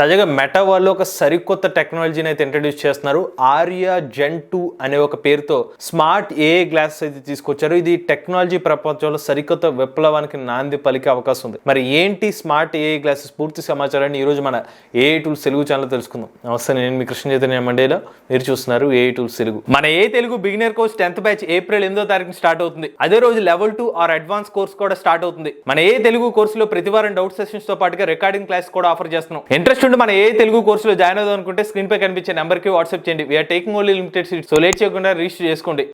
తాజాగా మెటా వాళ్ళు ఒక సరికొత్త టెక్నాలజీని అయితే ఇంట్రడ్యూస్ చేస్తున్నారు. ఆర్యా జెన్ టూ అనే ఒక పేరుతో స్మార్ట్ ఏ గ్లాసెస్ అయితే తీసుకొచ్చారు. ఇది టెక్నాలజీ ప్రపంచంలో సరికొత్త విప్లవానికి నాంది పలికే అవకాశం ఉంది. మరి ఏంటి స్మార్ట్ ఏ గ్లాసెస్? పూర్తి సమాచారాన్ని ఈ రోజు మన ఏ టూల్స్ తెలుగు ఛానల్ తెలుసుకుందాం. నమస్తే నేను మీ కృష్ణ చైతన్య మండేలో. మీరు చూస్తున్నారు ఏ టూల్స్ తెలుగు. మన AI Telugu beginner course tenth batch April ఎనిమిదో తారీఖు స్టార్ట్ అవుతుంది. అదే రోజు level two or advance course కూడా స్టార్ట్ అవుతుంది. మన ఏ తెలుగు కోర్సులో ప్రతి వారం డౌట్ సెషన్స్తో పాటుగా రికార్డింగ్ క్లాస్ కూడా ఆఫర్ చేస్తున్నాం. ఇంట్రెస్ట్ ఉండి మన ఏ తెలుగు కోర్సులో జాయిన్ అవుదాం అనుకుంటే స్క్రీన్ పై కనిపించే నెంబర్కి వాట్సాప్ చేయండి. We're taking only limited seat so late చేయకుండా రిజిస్టర్ చేసుకోండి.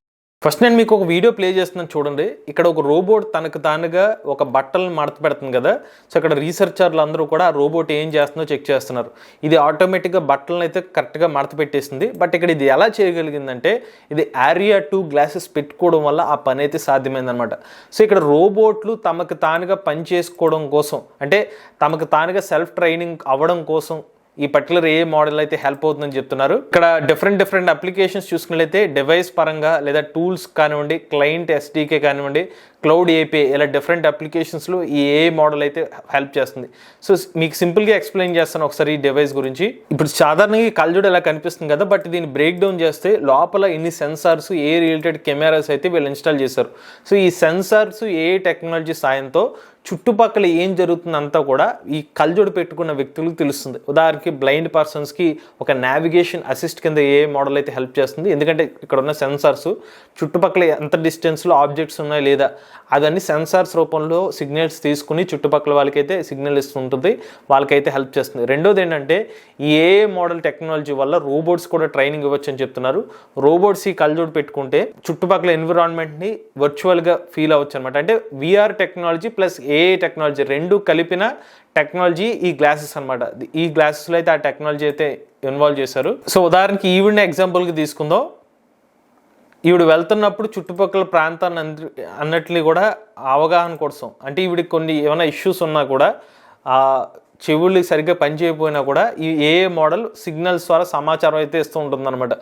ఫస్ట్ నేను మీకు ఒక వీడియో ప్లే చేస్తున్నాను చూడండి. ఇక్కడ ఒక రోబోట్ తనకు తానుగా ఒక బట్టలను మడత పెడుతుంది కదా. సో ఇక్కడ రీసెర్చర్లు అందరూ కూడా ఆ రోబోట్ ఏం చేస్తుందో చెక్ చేస్తున్నారు. ఇది ఆటోమేటిక్గా బట్టలను అయితే కరెక్ట్గా మడత పెట్టేసింది. బట్ ఇక్కడ ఇది ఎలా చేయగలిగిందంటే ఇది ఆరియా టూ గ్లాసెస్ పెట్టుకోవడం వల్ల ఆ పని అయితే సాధ్యమైందనమాట సో ఇక్కడ రోబోట్లు తమకు తానుగా పని చేసుకోవడం కోసం అంటే తమకు తానుగా సెల్ఫ్ ట్రైనింగ్ అవ్వడం కోసం ఈ పర్టికులర్ ఏ మోడల్ అయితే హెల్ప్ అవుతుందని చెప్తున్నారు. ఇక్కడ డిఫరెంట్ డిఫరెంట్ అప్లికేషన్స్ చూసుకున్నట్లయితే డివైస్ పరంగా లేదా టూల్స్ కానివ్వండి క్లయింట్ ఎస్డీకే కానివ్వండి క్లౌడ్ ఏపీఐ ఇలా డిఫరెంట్ అప్లికేషన్స్లో ఈ ఏ మోడల్ అయితే హెల్ప్ చేస్తుంది. సో మీకు సింపుల్గా ఎక్స్ప్లెయిన్ చేస్తాను ఒకసారి ఈ డివైస్ గురించి. ఇప్పుడు సాధారణంగా ఈ కళ్ళజోడు ఇలా కనిపిస్తుంది కదా బట్ దీన్ని బ్రేక్ డౌన్ చేస్తే లోపల ఇన్ని సెన్సార్స్ ఏ రిలేటెడ్ కెమెరాస్ అయితే వీళ్ళు ఇన్స్టాల్ చేశారు. సో ఈ సెన్సార్స్ ఏ టెక్నాలజీ సాయంతో చుట్టుపక్కల ఏం జరుగుతుందంతా కూడా ఈ కళ్ళజోడు పెట్టుకున్న వ్యక్తులకు తెలుస్తుంది. ఉదాహరణకి బ్లైండ్ పర్సన్స్కి ఒక నావిగేషన్ అసిస్ట్ కింద ఏ మోడల్ అయితే హెల్ప్ చేస్తుంది. ఎందుకంటే ఇక్కడ ఉన్న సెన్సార్స్ చుట్టుపక్కల ఎంత డిస్టెన్స్లో ఆబ్జెక్ట్స్ ఉన్నాయి లేదా అవన్నీ సెన్సార్స్ రూపంలో సిగ్నల్స్ తీసుకుని చుట్టుపక్కల వాళ్ళకైతే సిగ్నల్ ఇస్తుంటుంది వాళ్ళకైతే హెల్ప్ చేస్తుంది. రెండోది ఏంటంటే ఏ మోడల్ టెక్నాలజీ వల్ల రోబోట్స్ కూడా ట్రైనింగ్ ఇవ్వచ్చు అని చెప్తున్నారు. రోబోట్స్ ఈ కళ్ళజోడు పెట్టుకుంటే చుట్టుపక్కల ఎన్విరాన్మెంట్ని వర్చువల్గా ఫీల్ అవ్వచ్చు అనమాట అంటే VR technology plus A technology రెండు కలిపిన టెక్నాలజీ ఈ గ్లాసెస్ అనమాట ఈ గ్లాసెస్లో అయితే ఆ టెక్నాలజీ అయితే ఇన్వాల్వ్ చేశారు. సో ఉదాహరణకి ఈవెంట్ ఎగ్జాంపుల్కి తీసుకుందాం. ఈవిడ వెళ్తున్నప్పుడు చుట్టుపక్కల ప్రాంతాన్ని అంద- అన్నట్లు కూడా అవగాహన కోసం. అంటే ఈవిడికి కొన్ని ఏమైనా ఇష్యూస్ ఉన్నా కూడా ఆ చెవులు సరిగ్గా పనిచేయకపోయినా కూడా ఈ ఏ మోడల్ సిగ్నల్స్ ద్వారా సమాచారం అయితే ఇస్తూ ఉంటుందన్నమాట.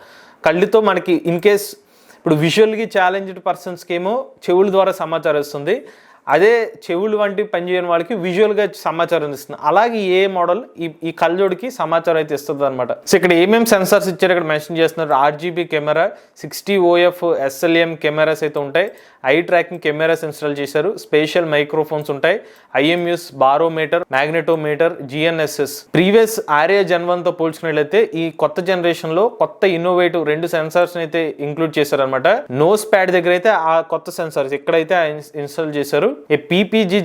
కళ్ళుతో మనకి ఇన్ కేస్ ఇప్పుడు విజువల్కి ఛాలెంజ్డ్ పర్సన్స్కి ఏమో చెవుల ద్వారా సమాచారం ఇస్తుంది. అదే చెవులు వంటి పనిచేయని వాళ్ళకి విజువల్గా సమాచారం ఇస్తుంది అలాగే ఏ మోడల్ ఈ ఈ కళ్ళజోడికి సమాచారం అయితే ఇస్తుంది అనమాట సో ఇక్కడ ఏమేమి సెన్సార్స్ ఇచ్చారు? ఇక్కడ మెన్షన్ చేస్తున్నారు RGB camera sixty OF SLM cameras అయితే ఉంటాయి. ఐ ట్రాకింగ్ కెమెరాస్ ఇన్స్టాల్ చేశారు. స్పెషల్ మైక్రోఫోన్స్ ఉంటాయి. IMUs barometer magnetometer GNSS previous Aria జన్వన్తో పోల్చుకున్నట్లయితే ఈ కొత్త జనరేషన్లో కొత్త ఇన్నోవేటివ్ రెండు సెన్సార్స్ అయితే ఇంక్లూడ్ చేశారనమాట నోస్ ప్యాడ్ దగ్గర అయితే ఆ కొత్త సెన్సార్స్ ఎక్కడైతే ఇన్స్టాల్ చేశారు. ఈ పీపీజీ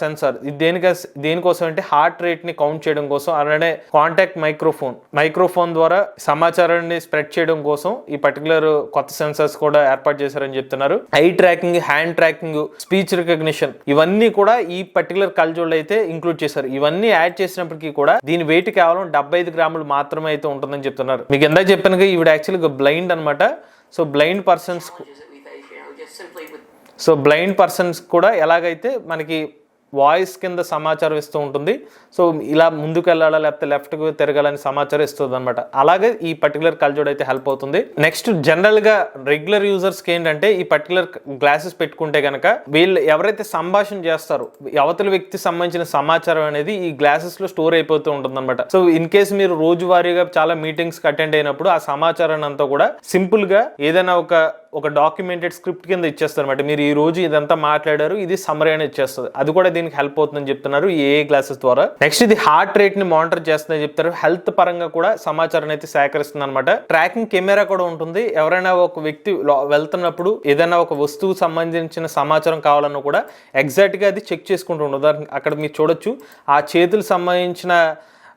సెన్సార్ ఇది దేనిక దేనికోసం అంటే హార్ట్ రేట్ని కౌంట్ చేయడం కోసం అలానే కాంటాక్ట్ మైక్రోఫోన్ మైక్రోఫోన్ ద్వారా సమాచారాన్ని స్ప్రెడ్ చేయడం కోసం ఈ పర్టికులర్ కొత్త సెన్సార్స్ కూడా ఏర్పాటు చేశారని చెప్తున్నారు. Eye tracking hand tracking speech recognition ఇవన్నీ కూడా ఈ పర్టికులర్ కల్జోళ్ళు అయితే ఇంక్లూడ్ చేశారు. ఇవన్నీ యాడ్ చేసినప్పటికీ కూడా దీని వెయిట్ కేవలం డెబ్బై ఐదు గ్రాములు మాత్రమే అయితే ఉంటుందని చెప్తున్నారు. మీకు ఎంత చెప్పాను ఈవిడ యాక్చువల్గా బ్లైండ్ అన్నమాట. So blind persons so blind persons కూడా ఎలాగైతే మనకి వాయిస్ కింద సమాచారం ఇస్తూ ఉంటుంది సో ఇలా ముందుకు వెళ్ళాలా లేకపోతే లెఫ్ట్కి తిరగాలని సమాచారం ఇస్తుంది అనమాట అలాగే ఈ పర్టికులర్ కల్జోడ్ అయితే హెల్ప్ అవుతుంది. నెక్స్ట్ జనరల్గా రెగ్యులర్ యూజర్స్కి ఏంటంటే ఈ పర్టికులర్ గ్లాసెస్ పెట్టుకుంటే కనుక వీళ్ళు ఎవరైతే సంభాషణ చేస్తారో అవతల వ్యక్తి సంబంధించిన సమాచారం అనేది ఈ గ్లాసెస్లో స్టోర్ అయిపోతూ ఉంటుంది అనమాట సో ఇన్ కేస్ మీరు రోజువారీగా చాలా మీటింగ్స్కి అటెండ్ అయినప్పుడు ఆ సమాచారాన్ని అంతా కూడా సింపుల్గా ఏదైనా ఒక ఒక డాక్యుమెంటెడ్ స్క్రిప్ట్ కింద ఇచ్చేస్తారు అనమాట మీరు ఈ రోజు ఇదంతా మాట్లాడారు ఇది సమరీ అని ఇచ్చేస్తుంది. అది కూడా దీనికి హెల్ప్ అవుతుందని చెప్తున్నారు ఏ గ్లాసెస్ ద్వారా. నెక్స్ట్ ఇది హార్ట్ రేట్ని మానిటర్ చేస్తుందని చెప్తారు. హెల్త్ పరంగా కూడా సమాచారం అయితే సేకరిస్తుంది అనమాట ట్రాకింగ్ కెమెరా కూడా ఉంటుంది. ఎవరైనా ఒక వ్యక్తి వెళ్తున్నప్పుడు ఏదైనా ఒక వస్తువు సంబంధించిన సమాచారం కావాలన్నా కూడా ఎగ్జాక్ట్గా అది చెక్ చేసుకుంటూ ఉండదు అక్కడ మీరు చూడొచ్చు ఆ చేతులు సంబంధించిన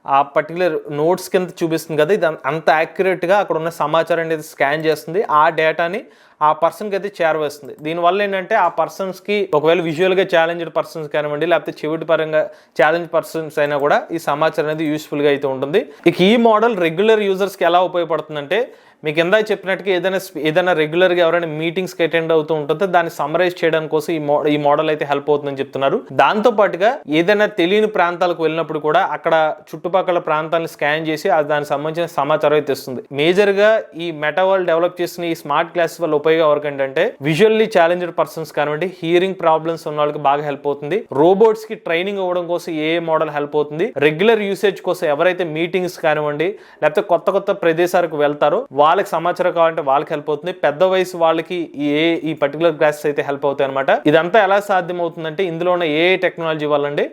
ఆ పర్టికులర్ నోట్స్ కింద చూపిస్తుంది కదా ఇది అంత యాక్యురేట్గా అక్కడ ఉన్న సమాచారం అనేది స్కాన్ చేస్తుంది. ఆ డేటాని ఆ పర్సన్కి అయితే చేరవేస్తుంది దీనివల్ల ఏంటంటే ఆ పర్సన్స్కి ఒకవేళ విజువల్గా ఛాలెంజ్డ్ పర్సన్స్ కానివ్వండి లేకపోతే చెవిటి పరంగా ఛాలెంజ్ పర్సన్స్ అయినా కూడా ఈ సమాచారం అనేది యూస్ఫుల్గా అయితే ఉంటుంది. ఇక ఈ మోడల్ రెగ్యులర్ యూజర్స్కి ఎలా ఉపయోగపడుతుందంటే మీకు ఇందాక చెప్పినట్టుగా ఏదైనా ఏదైనా రెగ్యులర్గా ఎవరైనా మీటింగ్స్కి అటెండ్ అవుతూ ఉంటుందో దాన్ని సమరైజ్ చేయడానికి కోసం ఈ మో ఈ మోడల్ అయితే హెల్ప్ అవుతుందని చెప్తున్నారు. దాంతో పాటుగా ఏదైనా తెలియని ప్రాంతాలకు వెళ్ళినప్పుడు కూడా అక్కడ చుట్టుపక్కల ప్రాంతాలను స్కాన్ చేసి అది దానికి సంబంధించిన సమాచారం అయితే ఇస్తుంది. మేజర్గా ఈ మెటావాల్ డెవలప్ చేసిన ఈ స్మార్ట్ క్లాస్ వల్ల ఉపయోగం ఎవరికంటే విజువల్లీ ఛాలెంజ్డ్ పర్సన్స్ కానివ్వండి హియరింగ్ ప్రాబ్లమ్స్ ఉన్న వాళ్ళకి బాగా హెల్ప్ అవుతుంది. రోబోట్స్కి ట్రైనింగ్ ఇవ్వడం కోసం ఏ మోడల్ హెల్ప్ అవుతుంది? రెగ్యులర్ యూసేజ్ కోసం ఎవరైతే మీటింగ్స్ కానివ్వండి లేకపోతే కొత్త కొత్త ప్రదేశాలకు వెళ్తారో వాళ్ళకి సమాచారం కావాలంటే వాళ్ళకి హెల్ప్ అవుతుంది. పెద్ద వయసు వాళ్ళకి ఏ ఈ పర్టికులర్ గ్లాసెస్ అయితే హెల్ప్ అవుతాయి అనమాట ఇదంతా ఎలా సాధ్యం అవుతుందంటే ఇందులో ఉన్న ఏ టెక్నాలజీ వల్లండి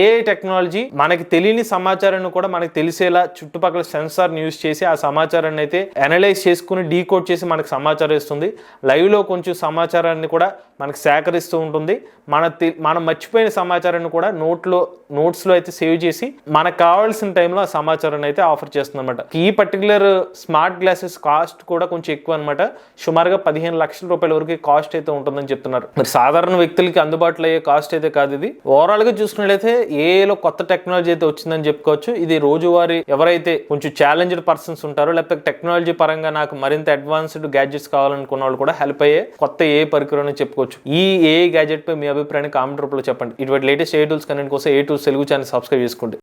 ఏ టెక్నాలజీ మనకి తెలియని సమాచారాన్ని కూడా మనకి తెలిసేలా చుట్టుపక్కల సెన్సార్ యూస్ చేసి ఆ సమాచారాన్ని అయితే అనలైజ్ చేసుకుని డీకోడ్ చేసి మనకి సమాచారం ఇస్తుంది. లైవ్లో కొంచెం సమాచారాన్ని కూడా మనకు సేకరిస్తూ ఉంటుంది. మన మనం మర్చిపోయిన సమాచారాన్ని కూడా నోట్లో నోట్స్లో అయితే సేవ్ చేసి మనకు కావాల్సిన టైంలో ఆ సమాచారాన్ని అయితే ఆఫర్ చేస్తుందన్నమాట. ఈ పర్టికులర్ స్మార్ట్ గ్లాసెస్ కాస్ట్ కూడా కొంచెం ఎక్కువ అనమాట సుమారుగా పదిహేను లక్షల రూపాయల వరకు కాస్ట్ అయితే ఉంటుందని చెప్తున్నారు. మరి సాధారణ వ్యక్తులకి అందుబాటులో అయ్యే కాస్ట్ అయితే కాదు ఇది. ఓవరాల్గా చూసుకున్నట్లయితే ఏలో కొత్త టెక్నాలజీ అయితే వచ్చిందని చెప్పుకోవచ్చు. ఇది రోజువారీ ఎవరైతే కొంచెం ఛాలెంజ్డ్ పర్సన్స్ ఉంటారో లేకపోతే టెక్నాలజీ పరంగా నాకు మరింత అడ్వాన్స్డ్ గ్యాడ్జెట్స్ కావాలనుకున్న వాళ్ళు కూడా హెల్ప్ అయ్యే కొత్త ఏ పరికరం చెప్పుకోవచ్చు. ఈ ఏ గ్యాజెట్ పై మీ అభిప్రాయాన్ని కామెంట్ రూపంలో చెప్పండి. ఇటువంటి లేటెస్ట్ ఏ టూల్స్ కనెంట్ కోసం ఏ టూల్స్ తెలుగు ఛానల్ సబ్స్క్రైబ్ చేసుకోండి.